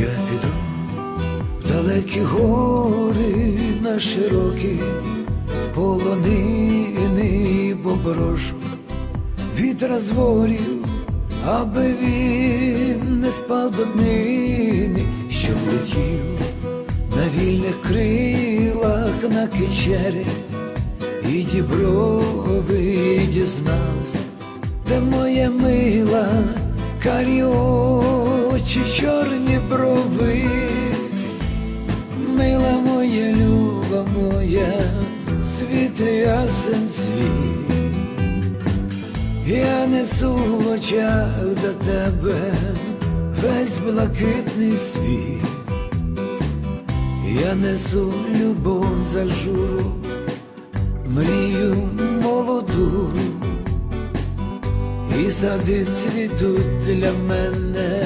Я піду в далекі гори на широкі полонини поборошу від розворів, аби він не спав до днини, щоб летів на вільних крилах на кичері, і діброви дізнався, де моя мила, карі очі, чорні брови, мила моя, люба моя, світ ясен світ. Я несу в очах до тебе весь блакитний світ, я несу любов за журу, мрію молоду, і сади цвітуть для мене,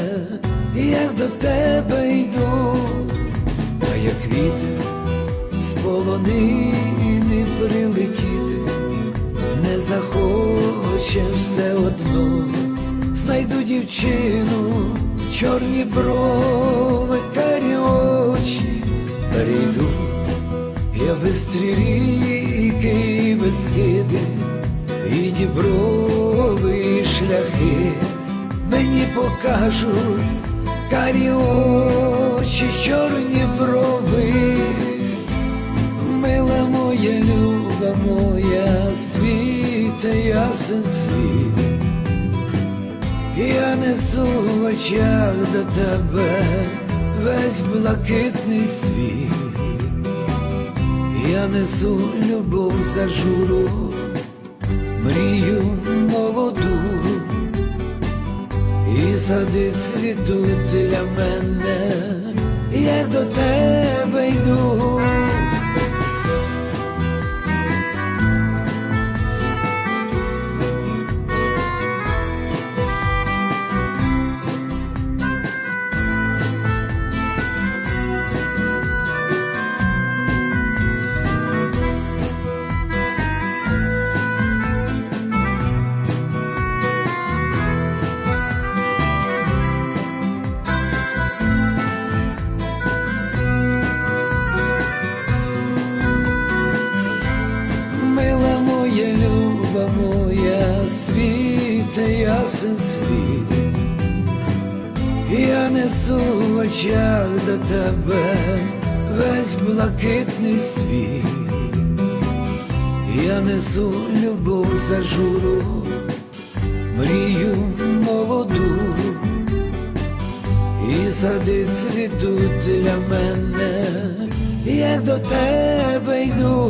як до тебе йду, а як вітер з полонини прилетіти. Не захоче все одно, знайду дівчину, чорні брови, карі очі, перейду я бистрі ріки і безкиди, і діброви, і шляхи мені покажуть карі очі, чорні брови. Мила моя, люба моя, світа ясен світ, я несу в очах до тебе весь блакитний світ, я несу любов за журу, сади цвітуть для мене, як до тебе люба моя, світ ясен світ, я несу в очах до тебе весь блакитний світ, я несу любов за журу, мрію молоду, і сади цвітуть для мене, як до тебе йду.